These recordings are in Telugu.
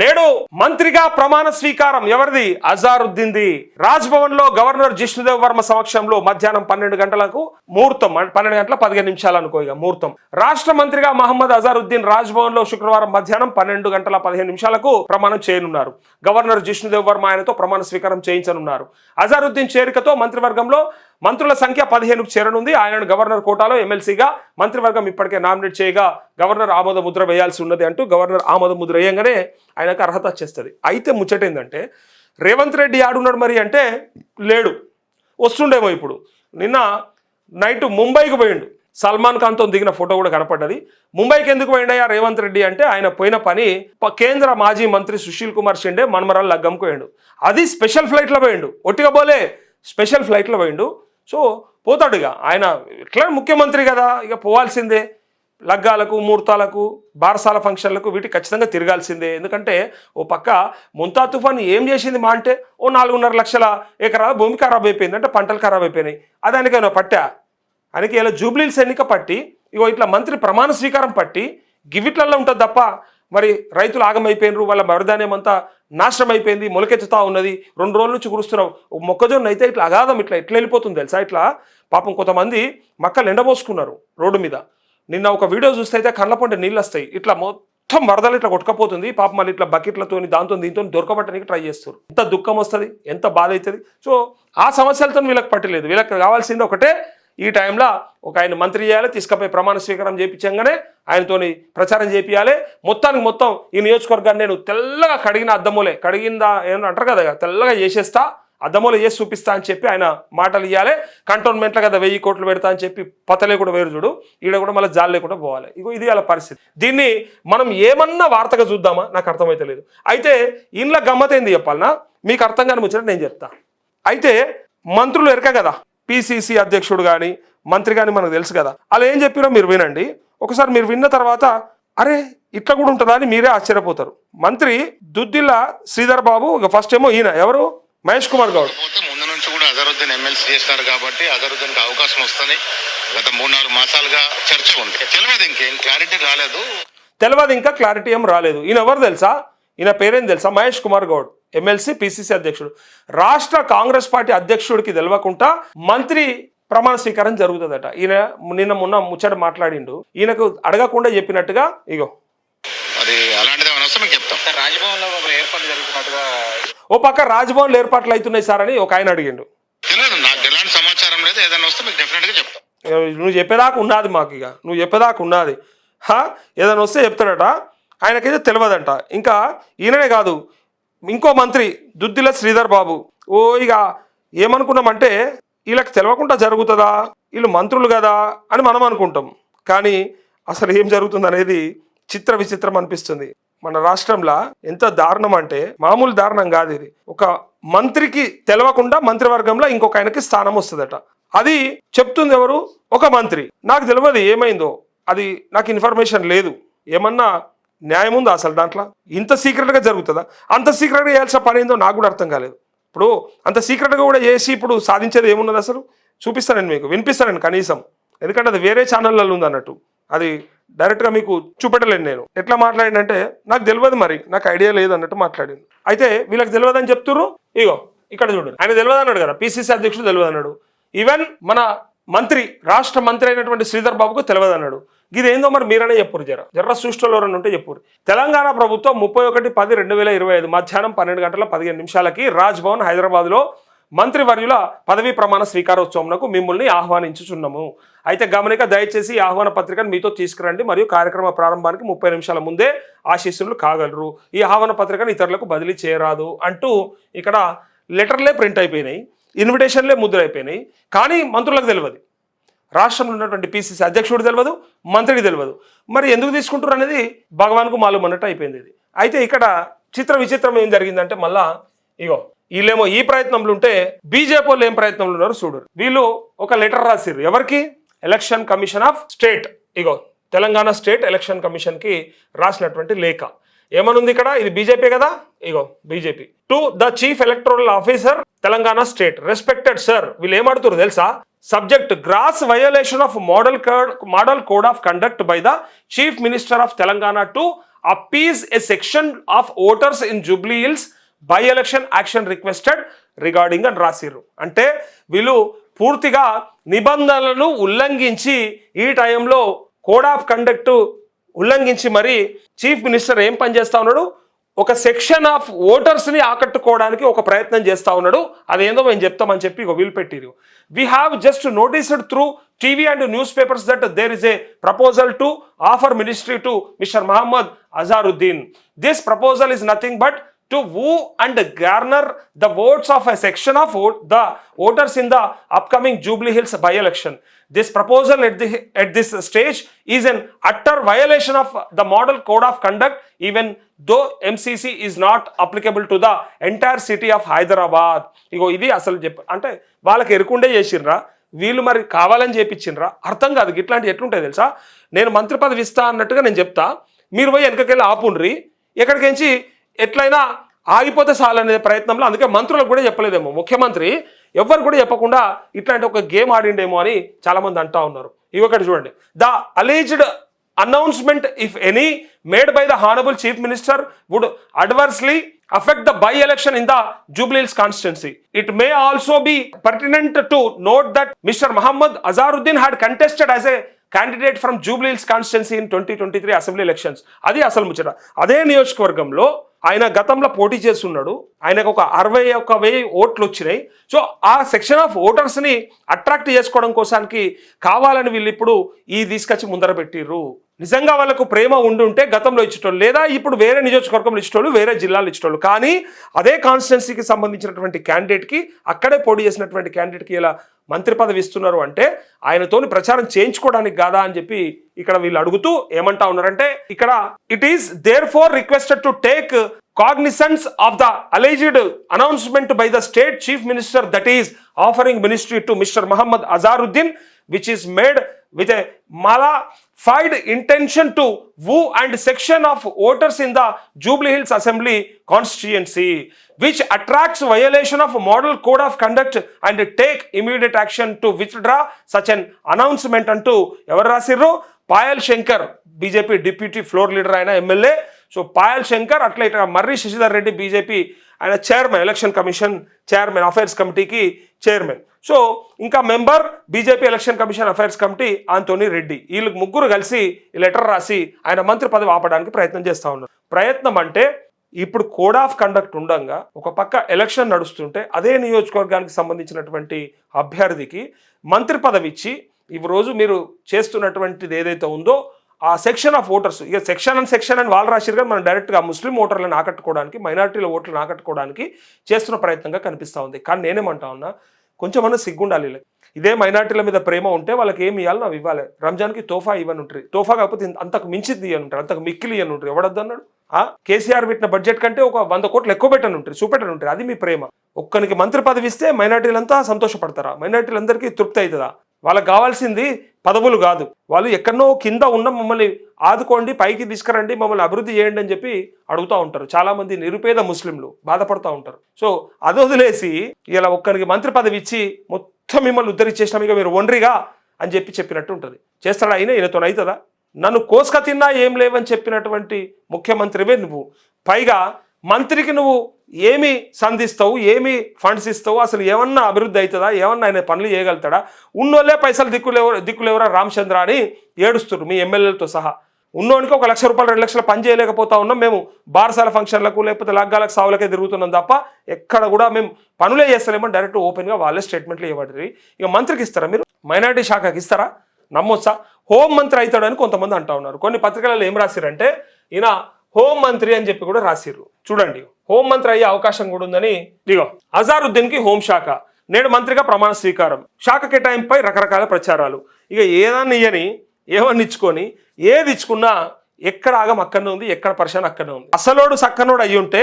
నేడు మంత్రిగా ప్రమాణ స్వీకారం ఎవరిది? అజారుద్దీన్ది. రాజ్భవన్లో గవర్నర్ జిష్ణుదేవ్ వర్మ సమక్షంలో మధ్యాహ్నం పన్నెండు గంటలకు ముహూర్తం. పన్నెండు గంటల పదిహేను నిమిషాలు అనుకో ఇక ముహూర్తం. రాష్ట్ర మంత్రిగా మహమ్మద్ అజారుద్దీన్ రాజ్భవన్లో శుక్రవారం మధ్యాహ్నం పన్నెండు గంటల పదిహేను నిమిషాలకు ప్రమాణం చేయనున్నారు. గవర్నర్ జిష్ణుదేవ్ వర్మ ఆయనతో ప్రమాణ స్వీకారం చేయించనున్నారు. అజారుద్దీన్ చేరికతో మంత్రివర్గంలో మంత్రుల సంఖ్య పదిహేనుకు చేరనుంది. ఆయనను గవర్నర్ కోటాలో ఎమ్మెల్సీగా మంత్రివర్గం ఇప్పటికే నామినేట్ చేయగా గవర్నర్ ఆమోద ముద్ర వేయాల్సి ఉన్నది అంటూ గవర్నర్ ఆమోద ముద్ర వేయంగానే ఆయనకు అర్హత వచ్చేస్తుంది. అయితే ముచ్చట ఏంటంటే రేవంత్ రెడ్డి ఆడున్నాడు మరి అంటే లేడు. వస్తుండేమో ఇప్పుడు. నిన్న నైట్ ముంబైకి పోయిండు. సల్మాన్ ఖాన్తో దిగిన ఫోటో కూడా కనపడ్డది. ముంబైకి ఎందుకు పోయిండయా రేవంత్ రెడ్డి అంటే ఆయన పోయిన పని కేంద్ర మాజీ మంత్రి సుశీల్ కుమార్ షిండే మన్మరాల్ లగ్గంకు పోయిండు. అది స్పెషల్ ఫ్లైట్లో పోయిండు. ఒట్టిగా పోలే స్పెషల్ ఫ్లైట్లో పోయిండు. సో పోతాడు ఇక ఆయన ఎట్లా ముఖ్యమంత్రి కదా ఇక పోవాల్సిందే. లగ్గాలకు ముహూర్తాలకు బారసాల ఫంక్షన్లకు వీటికి ఖచ్చితంగా తిరగాల్సిందే. ఎందుకంటే ఓ పక్క ముంతా తుఫాన్ ఏం చేసింది మా అంటే ఓ నాలుగున్నర లక్షల ఎకరాల భూమి ఖరాబ్ అయిపోయింది. అంటే పంటలు ఖరాబ్ అయిపోయినాయి. అది ఆయనకైనా పట్టా? ఆయనకి ఇలా జూబ్లీల్స్ ఎన్నిక పట్టి ఇగో ఇట్లా మంత్రి ప్రమాణ స్వీకారం పట్టి గివిట్లలో ఉంటుంది తప్ప మరి రైతులు ఆగమైపోయినరు వాళ్ళ వరధాన్యం అంతా నాశనం అయిపోయింది మొలకెత్తుతా ఉన్నది. రెండు రోజుల నుంచి కురుస్తున్నాం మొక్కజొన్న అయితే ఇట్లా అగాధం ఇట్లా ఎట్లా వెళ్ళిపోతుంది తెలుసా ఇట్లా? పాపం కొంతమంది మక్కలు ఎండబోసుకున్నారు రోడ్డు మీద. నిన్న ఒక వీడియో చూస్తే అయితే కళ్ళ పంట నీళ్ళు వస్తాయి. ఇట్లా మొత్తం వరదలు ఇట్లా కొట్టుకపోతుంది. పాపం మళ్ళీ ఇట్లా బకెట్లతో దాంతో దీంతో దొరకబట్టడానికి ట్రై చేస్తారు ఎంత దుఃఖం వస్తుంది ఎంత బాధ అవుతుంది. సో ఆ సమస్యలతో వీళ్ళకి పట్టలేదు. వీళ్ళకి కావాల్సింది ఒకటే ఈ టైంలో ఒక ఆయన మంత్రి చేయాలి తీసుకపోయి ప్రమాణ స్వీకారం చేయించగానే ఆయనతోని ప్రచారం చేపియాలి మొత్తానికి మొత్తం ఈ నియోజకవర్గాన్ని నేను తెల్లగా కడిగిన అద్దమూలే. కడిగిందా ఏమన్నా అంటారు కదా తెల్లగా చేసేస్తా అద్దమూల చేసి చూపిస్తా అని చెప్పి ఆయన మాటలు ఇవ్వాలి కంటోన్మెంట్లో కదా వెయ్యి కోట్లు పెడతా అని చెప్పి పతలే కూడా వేరు చూడు. ఈడ కూడా మళ్ళీ జాలి లేకుండా పోవాలి. ఇగో ఇది అలా పరిస్థితి. దీన్ని మనం ఏమన్నా వార్తగా చూద్దామా? నాకు అర్థమైతే లేదు. అయితే ఇంట్లో గమ్మతైంది చెప్పాలనా? మీకు అర్థం కాని ముచ్చట నేను చెప్తా. అయితే మంత్రులు ఎరక కదా. పిసిసి అధ్యక్షుడు కానీ మంత్రి కానీ మనకు తెలుసు కదా. అలా ఏం చెప్పిరో మీరు వినండి. ఒకసారి మీరు విన్న తర్వాత అరే ఇట్లా కూడా ఉంటుందా అని మీరే ఆశ్చర్యపోతారు. మంత్రి దుద్దిల్ల శ్రీధర్ బాబు ఇక ఫస్ట్ ఏమో ఈయన. ఎవరు? మహేష్ కుమార్ గౌడ్. ముందు నుంచి కూడా అజరుద్దీన్ ఎమ్మెల్సీ చేస్తారు కాబట్టి అజరుద్దీన్కి అవకాశం వస్తుంది. గత మూడు నాలుగు మాసాలుగా చర్చ ఉంది. తెలియదు ఇంకేం క్లారిటీ రాలేదు. తెలియదు ఇంకా క్లారిటీ ఏం రాలేదు. ఈయన ఎవరు తెలుసా? ఈయన పేరేం తెలుసా? మహేష్ కుమార్ గౌడ్. ఎమ్మెల్సీ పిసిసి అధ్యక్షుడు. రాష్ట్ర కాంగ్రెస్ పార్టీ అధ్యక్షుడికి తెలియకుండా మంత్రి ప్రమాణ స్వీకారం జరుగుతుందట. ఈయన నిన్న మొన్న ముచ్చట మాట్లాడిండు. ఈయనకు అడగకుండా చెప్పినట్టుగా ఇగో. అది అలాంటిది ఏమైనా వస్తే మీకు చెప్తాం. సార్ రాజ్భవన్లో ఒక ఏర్పాటు జరుగుతున్నట్టుగా ఓ పక్క రాజ్భవన్లు ఏర్పాట్లు అవుతున్నాయి సార్ అని ఒక ఆయన అడిగిండు. తెలియదు నాకు ఎలాంటి సమాచారం లేదు. ఏదైనా వస్తే మీకు డెఫినెట్గా చెప్తాం. ఏ, నువ్వు చెప్పేదాకా ఉన్నది మాకు ఇక. నువ్వు చెప్పేదాకా ఉన్నది. హా? ఏదైనా వస్తే చెప్తాడట. ఆయనకైతే తెలియదంట ఇంకా ఈయననే కాదు ఇంకో మంత్రి దుద్దిల శ్రీధర్ బాబు. ఓ ఇక ఏమనుకున్నామంటే వీళ్ళకి తెలవకుండా జరుగుతుందా? వీళ్ళు మంత్రులు కదా అని మనం అనుకుంటాం. కానీ అసలు ఏం జరుగుతుంది అనేది చిత్ర విచిత్రం అనిపిస్తుంది. మన రాష్ట్రంలో ఎంత దారుణం అంటే మామూలు దారుణం కాదు ఇది. ఒక మంత్రికి తెలవకుండా మంత్రివర్గంలో ఇంకొక ఆయనకి స్థానం వస్తుందట. అది చెప్తుంది ఎవరు? ఒక మంత్రి. నాకు తెలియదు ఏమైందో. అది నాకు ఇన్ఫర్మేషన్ లేదు. ఏమన్నా న్యాయం ఉందా అసలు దాంట్లో? ఇంత సీక్రెట్గా జరుగుతుందా? అంత సీక్రెట్గా చేయాల్సిన పని ఏందో నాకు కూడా అర్థం కాలేదు. ఇప్పుడు అంత సీక్రెట్గా కూడా చేసి ఇప్పుడు సాధించేది ఏమున్నది అసలు? చూపిస్తానండి మీకు వినిపిస్తానండి కనీసం. ఎందుకంటే అది వేరే ఛానళ్ళలో ఉంది అన్నట్టు. అది డైరెక్ట్గా మీకు చూపెట్టలేను నేను. ఎట్లా మాట్లాడిందంటే నాకు తెలియదు మరి నాకు ఐడియా లేదు అన్నట్టు మాట్లాడింది. అయితే వీళ్ళకి తెలియదు అని చెప్తున్నారు ఇగో ఇక్కడ చూడండి. ఆయన తెలియదు అన్నాడు కదా పిసిసి అధ్యక్షుడు తెలియదు అన్నాడు. ఈవెన్ మన మంత్రి రాష్ట్ర మంత్రి అయినటువంటి శ్రీధర్ బాబుకు తెలియదు అన్నాడు. ఇది ఏందో మరి మీరనే చెప్పురు జర. జర్ర సృష్టిలో రెండు ఉంటే చెప్పురు తెలంగాణ ప్రభుత్వం ముప్పై ఒకటి పది రెండు వేల ఇరవై ఐదు మధ్యాహ్నం పన్నెండు గంటల పదిహేను నిమిషాలకి రాజ్ భవన్ హైదరాబాద్లో మంత్రివర్యుల పదవీ ప్రమాణ స్వీకారోత్సవంకు మిమ్మల్ని ఆహ్వానించుచున్నాము. అయితే గమనిక దయచేసి ఈ ఆహ్వాన పత్రికను మీతో తీసుకురండి మరియు కార్యక్రమ ప్రారంభానికి ముప్పై నిమిషాల ముందే ఆశీస్సులు కాగలరు. ఈ ఆహ్వాన పత్రికను ఇతరులకు బదిలీ చేయరాదు అంటూ ఇక్కడ లెటర్లే ప్రింట్ అయిపోయినాయి ఇన్విటేషన్లే ముద్రైపోయినాయి కానీ మంత్రులకు తెలియదు. రాష్ట్రంలో ఉన్నటువంటి పిసిసి అధ్యక్షుడు తెలియదు మంత్రికి తెలియదు మరి ఎందుకు తీసుకుంటారు అనేది భగవాన్కు మాలూమ్ అన్నట్టు అయిపోయింది ఇది. అయితే ఇక్కడ చిత్ర విచిత్రం ఏం జరిగిందంటే మళ్ళా ఇగో వీళ్ళేమో ఈ ప్రయత్నంలో ఉంటే బీజేపీ వాళ్ళు ఏం ప్రయత్నంలో ఉన్నారు చూడరు. వీళ్ళు ఒక లెటర్ రాసిరు ఎవరికి? ఎలక్షన్ కమిషన్ ఆఫ్ స్టేట్ ఇగో తెలంగాణ స్టేట్ ఎలక్షన్ కమిషన్కి రాసినటువంటి లేఖ. ఏమనుంది ఇక్కడ? ఇది బీజేపీ కదా? ఇగో BJP. To the chief electoral officer Telangana state respected sir వీళ్ళు ఏమాడుతారు తెలుసా? Subject gross violation of model code model code of conduct by the chief minister of Telangana to appease a section of voters in Jubilee Hills by election action requested regarding అని రాసిర్రు. అంటే వీళ్ళు పూర్తిగా నిబంధనలను ఉల్లంఘించి ఈ టైంలో కోడ్ ఆఫ్ కండక్ట్ ఉల్లంఘించి మరి చీఫ్ మినిస్టర్ ఏం పని చేస్తా ఉన్నాడు? ఒక సెక్షన్ ఆఫ్ ఓటర్స్ని ఆకట్టుకోవడానికి ఒక ప్రయత్నం చేస్తా ఉన్నాడు. అదేందో మేము చెప్తామని చెప్పి ఇక వీలు పెట్టిరు. We have just noticed through TV and newspapers that there is a proposal to offer ministry to mister Mohammad Azharuddin this proposal is nothing but to woo and garner the votes of a section of the voters in the upcoming Jubilee Hills by election this proposal at the at this stage is an utter violation of the model code of conduct even though MCC is not applicable to the entire city of Hyderabad ఇగో ఇది అసలు చెప్ అంటే వాళ్ళకి ఎరుకుండే చేసిర్రా వీళ్ళు మరి కావాలని చెప్పించిండ్రా అర్థం కాదు. ఇట్లాంటి ఎట్లుంటాయి తెలుసా? నేను మంత్రి పదవి ఇస్తా అన్నట్టుగా నేను చెప్తా. మీరు పోయి వెనకకెళ్ళి ఆపుండ్రి ఎక్కడికించి ఎట్లయినా ఆగిపోతే సాలనే ప్రయత్నంలో అందుకే మంత్రులకు కూడా చెప్పలేదేమో. ముఖ్యమంత్రి ఎవ్వరు కూడా చెప్పకుండా ఇట్లాంటి ఒక గేమ్ ఆడిండేమో అని చాలామంది అంటా ఉన్నారు. ఇవొకటి చూడండి. The alleged announcement if any made by the honourable chief minister would adversely affect the by election in the Jubilee Hills constituency. It may also be pertinent to note that mister Mohammad Azharuddin had contested as a candidate from Jubilee Hills constituency in twenty twenty three assembly elections. అది అసలు ముచ్చట. అదే నియోజకవర్గంలో ఆయన గతంలో పోటీ చేస్తున్నాడు. ఆయనకు ఒక అరవై ఒక వెయ్యి ఓట్లు వచ్చినాయి. సో ఆ సెక్షన్ ఆఫ్ ఓటర్స్ని అట్రాక్ట్ చేసుకోవడం కోసానికి కావాలని వీళ్ళు ఇప్పుడు ఈ తీసుకొచ్చి ముందర పెట్టిర్రు. నిజంగా వాళ్ళకు ప్రేమ ఉండుంటే గతంలో ఇచ్చేటోళ్ళు లేదా ఇప్పుడు వేరే నియోజకవర్గంలో ఇచ్చేటోళ్ళు వేరే జిల్లాలో ఇచ్చేటోళ్ళు. కానీ అదే కాన్స్టిట్యున్సీకి సంబంధించినటువంటి క్యాండిడేట్కి అక్కడే పోటీ చేసినటువంటి క్యాండిడేట్కి ఇలా మంత్రి పదవి ఇస్తున్నారు అంటే ఆయనతోని ప్రచారం చేయించుకోవడానికి కాదా అని చెప్పి ఇక్కడ వీళ్ళు అడుగుతూ ఏమంటా ఉన్నారంటే ఇక్కడ it is therefore requested to take cognizance of the alleged announcement by the state chief minister that is offering ministry to mister Mohammad Azharuddin which is made with a malified intention to woo and section of voters in the Jubilee Hills Assembly constituency, which attracts violation of model code of conduct and take immediate action to withdraw such an announcement అంటూ ఎవరు రాసిర్రు Payal Shankar BJP deputy floor leader అయిన ఎమ్మెల్యే సో పాయల్ శంకర్ అట్లా ఇట్లా మర్రి శశిధర్ రెడ్డి బీజేపీ ఆయన chairman election commission chairman affairs కమిటీకి చైర్మన్ సో ఇంకా member BJP election commission affairs committee Anthony Reddy వీళ్ళు ముగ్గురు కలిసి లెటర్ రాసి ఆయన మంత్రి పదవి ఆపడానికి ప్రయత్నం చేస్తూ ఉన్నారు. ప్రయత్నం అంటే ఇప్పుడు కోడ్ ఆఫ్ కండక్ట్ ఉండంగా ఒక పక్క ఎలక్షన్ నడుస్తుంటే అదే నియోజకవర్గానికి సంబంధించినటువంటి అభ్యర్థికి మంత్రి పదవి ఇచ్చి ఈ రోజు మీరు చేస్తున్నటువంటిది ఏదైతే ఉందో ఆ సెక్షన్ ఆఫ్ ఓటర్స్ ఇక సెక్షన్ అండ్ సెక్షన్ అని వాళ్ళు రాశారు కానీ మనం డైరెక్ట్గా ముస్లిం ఓటర్లను ఆకట్టుకోవడానికి మైనారిటీల ఓట్లను ఆకట్టుకోవడానికి చేస్తున్న ప్రయత్నంగా కనిపిస్తూ ఉంది. కానీ నేనేమంటా ఉన్నా కొంచెమన్నా సిగ్గుండాలి ఇదే మైనార్టీల మీద ప్రేమ ఉంటే వాళ్ళకి ఏమి ఇవ్వాలో అవి ఇవ్వాలి. రంజాన్కి తోఫా ఇవ్వని ఉంటుంది తోఫా కాకపోతే అంతకు మించిది అని ఉంటారు అంతకు మిక్కిలి అని ఉంటారు ఎవడద్దు అన్నాడు ఆ? కేసీఆర్ పెట్టిన బడ్జెట్ కంటే ఒక వంద కోట్లు ఎక్కువ పెట్టని ఉంటుంది చూపెట్టని ఉంటుంది అది మీ ప్రేమ. ఒక్కనికి మంత్రి పదవి ఇస్తే మైనార్టీలంతా సంతోషపడతారా? మైనార్టీలందరికీ తృప్తి అవుతుందా? వాళ్ళకి కావాల్సింది పదవులు కాదు. వాళ్ళు ఎక్కడనో కింద ఉన్న మమ్మల్ని ఆదుకోండి పైకి తీసుకురండి మమ్మల్ని అభివృద్ధి చేయండి అని చెప్పి అడుగుతూ ఉంటారు. చాలామంది నిరుపేద ముస్లింలు బాధపడుతూ ఉంటారు. సో అది వదిలేసి ఇలా ఒక్కరికి మంత్రి పదవి ఇచ్చి మొత్తం మిమ్మల్ని ఉద్ధరించేసినాం ఇక మీరు ఒండ్రిగా అని చెప్పి చెప్పినట్టు ఉంటుంది. చేస్తాడా అయినా ఈయనతో అవుతుందా నన్ను కోసుక తిన్నా ఏం లేవని చెప్పినటువంటి ముఖ్యమంత్రివే నువ్వు. పైగా మంత్రికి నువ్వు ఏమి సంధిస్తావు ఏమి ఫండ్స్ ఇస్తావు అసలు ఏమన్నా అభివృద్ధి అవుతుందా ఏమన్నా ఆయన పనులు చేయగలుగుతాడా? ఉన్నోళ్ళే పైసలు దిక్కులేవ దిక్కులేవరా రామచంద్ర అని ఏడుస్తున్నారు మీ ఎమ్మెల్యేలతో సహా. ఉన్నోనికి ఒక లక్ష రూపాయలు రెండు లక్షలు పని చేయలేకపోతా ఉన్నాం. మేము బారసాల ఫంక్షన్లకు లేకపోతే లగ్గాలకు సావులకే తిరుగుతున్నాం తప్ప ఎక్కడ కూడా మేము పనులే చేస్తలేమని డైరెక్ట్ ఓపెన్గా వాళ్ళే స్టేట్మెంట్లు ఇవ్వబడి ఇక మంత్రికి ఇస్తారా మీరు? మైనారిటీ శాఖకి ఇస్తారా? నమ్మొచ్చా? హోం మంత్రి అవుతాడని కొంతమంది అంటా ఉన్నారు. కొన్ని పత్రికలలో ఏం రాసిరంటే ఈయన హోం మంత్రి అని చెప్పి కూడా రాసిర్రు. చూడండి హోం మంత్రి అయ్యే అవకాశం కూడా ఉందని ఇదిగో అజారుద్దీన్కి హోంశాఖ నేడు మంత్రిగా ప్రమాణ స్వీకారం. శాఖ కేటాయింపుపై రకరకాల ప్రచారాలు. ఇక ఏదాన్ని ఇయ్యని ఏమని ఇచ్చుకొని ఏది ఇచ్చుకున్నా ఎక్కడ ఆగం అక్కడనే ఉంది ఎక్కడ పరిశాన్ అక్కడనే ఉంది. అసలోడు సక్కనోడు అయ్యి ఉంటే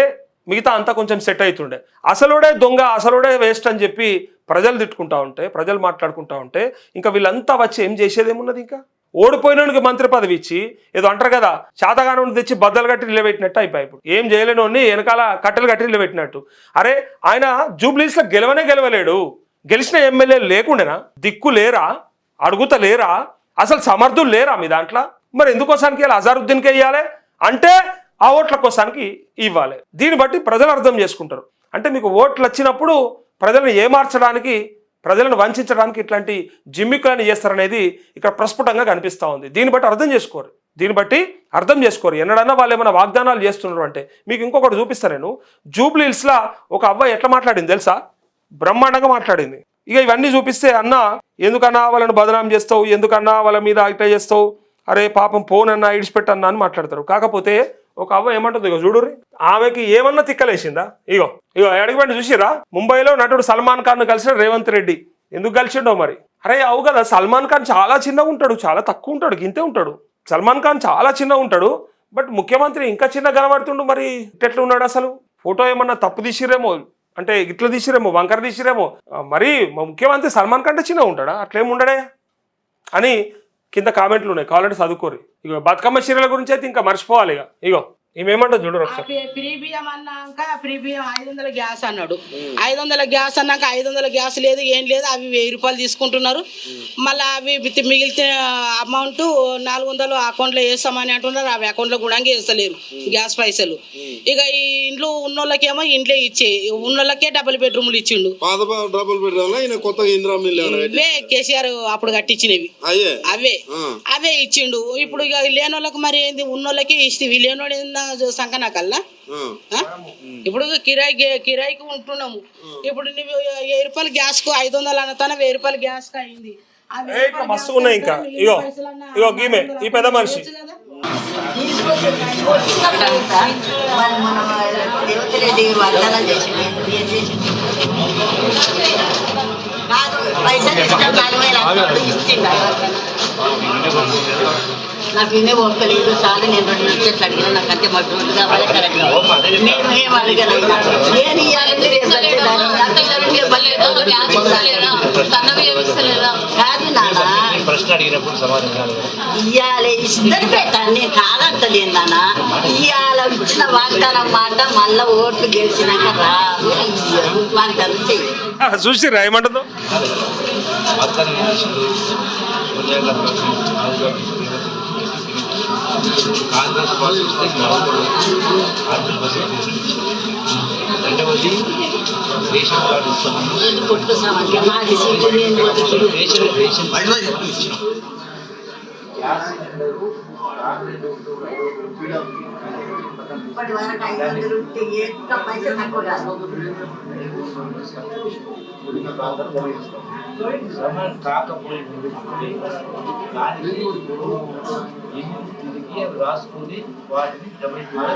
మిగతా అంతా కొంచెం సెట్ అవుతుండే అసలుడే దొంగ అసలుడే వేస్ట్ అని చెప్పి ప్రజలు తిట్టుకుంటా ఉంటే ప్రజలు మాట్లాడుకుంటా ఉంటే ఇంకా వీళ్ళంతా వచ్చి ఏం చేసేదేమున్నది ఇంకా? ఓడిపోయినోనికి మంత్రి పదవి ఇచ్చి ఏదో అంటారు కదా శాతగానం తెచ్చి బద్దలు కట్టి నిలబెట్టినట్టు అయిపోయి ఇప్పుడు. ఏం చేయలేని వెనకాల కట్టెలు కట్టి నిలబెట్టినట్టు. అరే ఆయన జూబ్లీస్లో గెలవనే గెలవలేడు. గెలిచిన ఎమ్మెల్యేలు లేకుండేనా? దిక్కు లేరా? అడుగుత లేరా? అసలు సమర్థులు లేరా మీ దాంట్లో? మరి ఎందుకోసానికి ఇలా అజారుద్దీన్కి వెయ్యాలి అంటే ఆ ఓట్ల కోసానికి ఇవ్వాలి. దీన్ని బట్టి ప్రజలు అర్థం చేసుకుంటారు. అంటే మీకు ఓట్లు వచ్చినప్పుడు ప్రజలను ఏమార్చడానికి ప్రజలను వంచడానికి ఇట్లాంటి జిమ్మికులను చేస్తారనేది ఇక్కడ ప్రస్ఫుటంగా కనిపిస్తూ ఉంది. దీన్ని బట్టి అర్థం చేసుకోరు. దీన్ని బట్టి అర్థం చేసుకోరు. ఎన్నడన్నా వాళ్ళు ఏమైనా వాగ్దానాలు చేస్తున్నారు అంటే మీకు ఇంకొకటి చూపిస్తాను నేను. జూబ్లీ ఒక అవ్వ ఎట్లా మాట్లాడింది తెలుసా? బ్రహ్మాండంగా మాట్లాడింది. ఇక ఇవన్నీ చూపిస్తే అన్న ఎందుకన్నా వాళ్ళని బదనాం చేస్తావు? ఎందుకన్నా వాళ్ళ మీద ఇట్లా చేస్తావు? అరే పాపం పోనన్నా ఇడిచిపెట్టన్నా అని మాట్లాడతారు. కాకపోతే ఒక అవ్వ ఏమంటుంది? ఇగో చూడుర్రి. ఆమెకి ఏమన్నా తిక్కలేసిందా? ఇగో ఇగో అడిగిపోయింది చూసిరా ముంబైలో నటుడు సల్మాన్ ఖాన్ కలిసిన రేవంత్ రెడ్డి. ఎందుకు కలిసిండో మరి? అరే అవు కదా సల్మాన్ ఖాన్ చాలా చిన్నగా ఉంటాడు చాలా తక్కువ ఉంటాడు గింతే ఉంటాడు. సల్మాన్ ఖాన్ చాలా చిన్నగా ఉంటాడు బట్ ముఖ్యమంత్రి ఇంకా చిన్న కనబడుతుండు మరి. ఎట్లా ఉన్నాడు అసలు? ఫోటో ఏమన్నా తప్పు తీసిరేమో అంటే ఇట్లా తీసిరేమో వంకర తీసిరేమో మరి ముఖ్యమంత్రి సల్మాన్ కంటే చిన్న ఉంటాడా? అట్లేం ఉండడే అని కింద కామెంట్లు ఉన్నాయి కావాలంటే చదువుకోరు ఇగో బతుకమ్మ చీరల గురించి అయితే ఇంకా మర్చిపోవాలి ఇక ఇగో. ఈమెమంటో చూడరు ఒకసారి ఫ్రీ బియ్యం అన్నాక ఫ్రీ బియ్యం ఐదు వందల గ్యాస్ అన్నాడు. ఐదు వందల గ్యాస్ అన్నాక ఐదు వందల గ్యాస్ లేదు ఏం లేదు అవి వెయ్యి రూపాయలు తీసుకుంటున్నారు. మళ్ళీ అవి మిగిలిన అమౌంట్ నాలుగు వందలు అకౌంట్లో వేస్తామని అంటున్నారు అవి అకౌంట్లో కూడా వేస్తలేరు గ్యాస్ పైసలు. ఇక ఈ ఇంట్లో ఉన్నోళ్ళకేమో ఇంట్లో ఇచ్చే ఉన్నోళ్ళకే డబుల్ బెడ్రూమ్లు ఇచ్చిండు. పాత బా- డబ్బులు పెట్టాలా ఈయన కొత్తగా ఇందిరా మిల్లు ఏమైనా పెట్టి ఇవే కేసీఆర్ అప్పుడు కట్టించినవి. అవే. అవే ఇచ్చిండు. ఇప్పుడు ఇక లేనోళ్ళకి మరి ఏంది? ఉన్నోళ్ళకి ఇస్తే లేనోడు ఆ? ఇప్పుడు కిరాయి కిరాయికి ఉంటున్నాము ఇప్పుడు నువ్వు వెయ్యి రూపాయలు గ్యాస్కు ఐదు వందలు అన్నతాన వెయ్యి రూపాయలు గ్యాస్కు అయింది ఇట్లా మస్తు ఉన్నాయి ఇంకా. ఇగో, ఇగో గీమె, ఈ పెద్ద మనిషి. కదా? పైసలు ఇస్తాం నాలుగు వేల ఇచ్చిండు నాకు ఇన్నే ఒక్కలేదు చాలు నేను రెండు లక్షలు అడిగిన నాకు అంతే మాకు రోడ్డు కావాలి కరెక్ట్ నేను ఏం అడగలేదు నేను ఇవ్వాలంటే కాదు ఇద్దరు పెట్టాను నేను కాదంటలేదు నాన్న. ఇయ్యాల ఇచ్చిన వాగ్దానం మాట మళ్ళా ఓట్లు గెలిచినాక రాదు. వాగ్దానం చెయ్యి చూసిరా ఏమంటుందో అతను కాంగ్రెస్ పార్టీ వస్తే ఆర్థిక రెండవది రేషన్ కార్డు ఇస్తున్నాము ఇప్పటి వరకు ఐదు వందలు ఉంటే ఏ పైసలు తక్కువ కాదు శ్రమ కాకపోయింది తిరిగి వాటిని డబ్బులు కూడా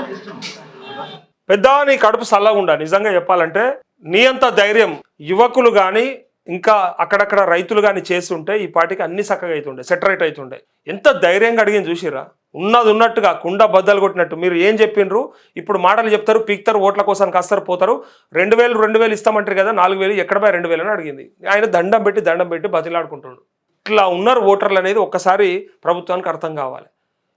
పెద్ద నీ కడుపు చల్లగుండా నిజంగా చెప్పాలంటే నీ అంత ధైర్యం యువకులు కానీ ఇంకా అక్కడక్కడ రైతులు కానీ చేస్తుంటే ఈ పాటికి అన్ని చక్కగా అవుతుండే సెటరేట్ అవుతుండే ఎంత ధైర్యంగా అడిగింది చూసిరా ఉన్నది ఉన్నట్టుగా కుండ బద్దలు కొట్టినట్టు. మీరు ఏం చెప్పిండ్రు? ఇప్పుడు మాటలు చెప్తారు పీక్తారు ఓట్ల కోసం కాస్తారు పోతారు. రెండు వేలు రెండు వేలు ఇస్తామంటారు కదా నాలుగు వేలు ఎక్కడ పోయి రెండు వేలు అని అడిగింది. ఆయన దండం పెట్టి దండం పెట్టి బతిలాడుకుంటుండు. ఇట్లా ఉన్నారు ఓటర్లు అనేది ఒక్కసారి ప్రభుత్వానికి అర్థం కావాలి.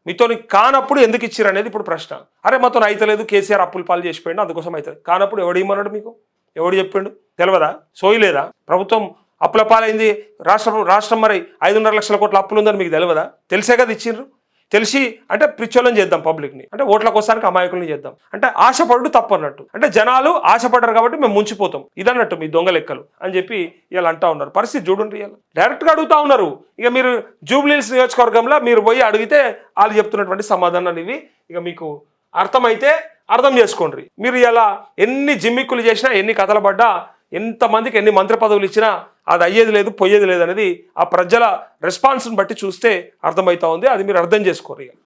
మీతో కానప్పుడు ఎందుకు ఇచ్చారు అనేది ఇప్పుడు ప్రశ్న. అరే మాతో అయితలేదు కేసీఆర్ అప్పులు పాలు చేసిపోయిండు అందుకోసం అవుతుంది కానప్పుడు ఎవడు ఇమ్మన్నాడు మీకు? ఎవడు చెప్పిండు? తెలియదా సోయలేదా ప్రభుత్వం అప్పుల పాలైంది. రాష్ట్రం రాష్ట్రం మరి ఐదున్నర లక్షల కోట్ల అప్పులు ఉందని మీకు తెలియదా తెలిసే కదా ఇచ్చిండ్రు. తెలిసి అంటే ప్రిచ్చోళం చేద్దాం పబ్లిక్ని. అంటే ఓట్ల కోసానికి అమాయకుల్ని చేద్దాం. అంటే ఆశపడు తప్పు అన్నట్టు అంటే జనాలు ఆశపడ్డారు కాబట్టి మేము ముంచిపోతాం. ఇదన్నట్టు మీ దొంగ లెక్కలు అని చెప్పి ఇలా అంటా ఉన్నారు. పరిస్థితి చూడండి ఇలా డైరెక్ట్గా అడుగుతా ఉన్నారు. ఇక మీరు జూబ్లీహిల్స్ నియోజకవర్గంలో మీరు పోయి అడిగితే వాళ్ళు చెప్తున్నటువంటి సమాధానాలు ఇవి. ఇక మీకు అర్థమైతే అర్థం చేసుకోండి. మీరు ఇలా ఎన్ని జిమ్మిక్కులు చేసినా ఎన్ని కథలు పడ్డా ఎంతమందికి ఎన్ని మంత్రి పదవులు ఇచ్చినా అది అయ్యేది లేదు పోయేది లేదు అనేది ఆ ప్రజల రెస్పాన్స్ని బట్టి చూస్తే అర్థమవుతా ఉంది. అది మీరు అర్థం చేసుకోరు